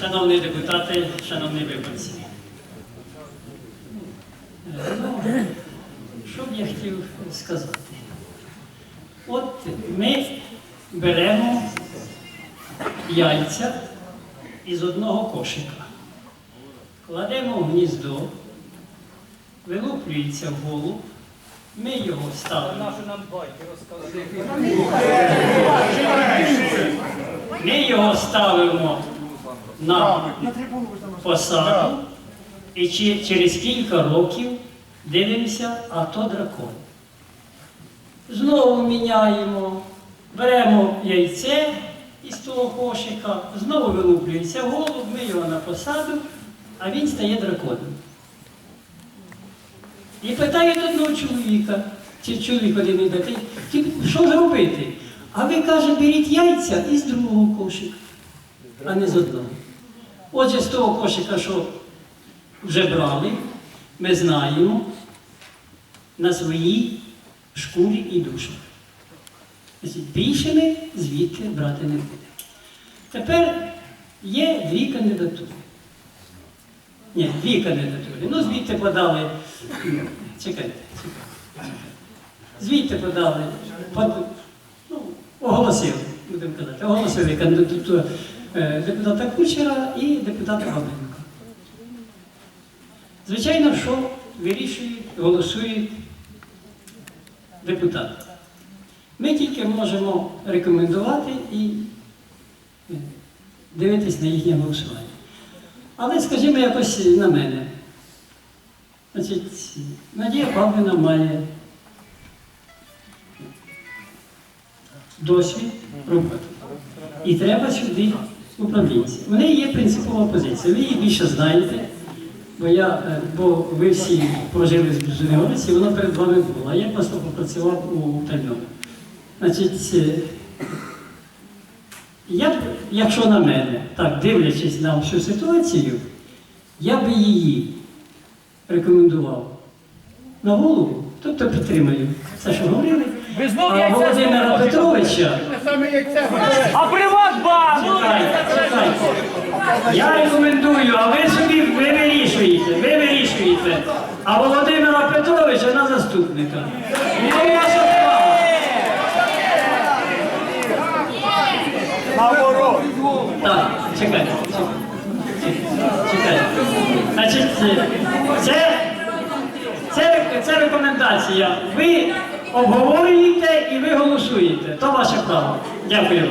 шановні депутати, шановні виборці. Ну, що б я хотів сказати? От ми беремо яйця із одного кошика, кладемо в гніздо, вилуплюється голуб, ми його ставимо. Ми його ставимо на посаду і через кілька років дивимося, а то дракон. Знову міняємо, беремо яйце із того кошика, знову вилуплюється голуб, ми його на посаду, а він стає драконом. І питають одного чоловіка, чи чоловік один іде, «Ти- ти що зробити? А ви каже, беріть яйця із другого кошика, а не з одного. Отже, з того кошика, що вже брали, ми знаємо на своїй шкурі і душах. Більше ми звідти брати не будемо. Тепер є дві кандидатури. Ні, дві кандидатури. Ну, звідти подали. Чекайте, чекайте. Звідти подали, под, ну, оголосили, будемо казати, оголосили кандидатуру депутата Кучера і депутата Бабенка. Звичайно, що вирішують, голосують депутати. Ми тільки можемо рекомендувати і е, дивитись на їхнє голосування. Але, скажімо, якось на мене. Значить, Надія Павлівна має досвід роботи. І треба сюди управлінців. В неї є принципова позиція. Ви її більше знаєте, бо, я, е, бо ви всі прожили з Журналісті, вона перед вами була. Я просто попрацював у Тальному. Значить, е, я якщо на мене, так дивлячись на всю ситуацію, я би її рекомендував на голову, тобто підтримаю все, що говорили. Ви знов А яйця Володимира знову Петровича, А Приватбанк! Я рекомендую, а ви собі ви вирішуєте, ви вирішуєте. А Володимира Петровича на заступника. Справа. Так, чекайте. чекайте. Значить, це, це, це рекомендація. Ви обговорюєте і ви голосуєте. То ваше право. Дякую.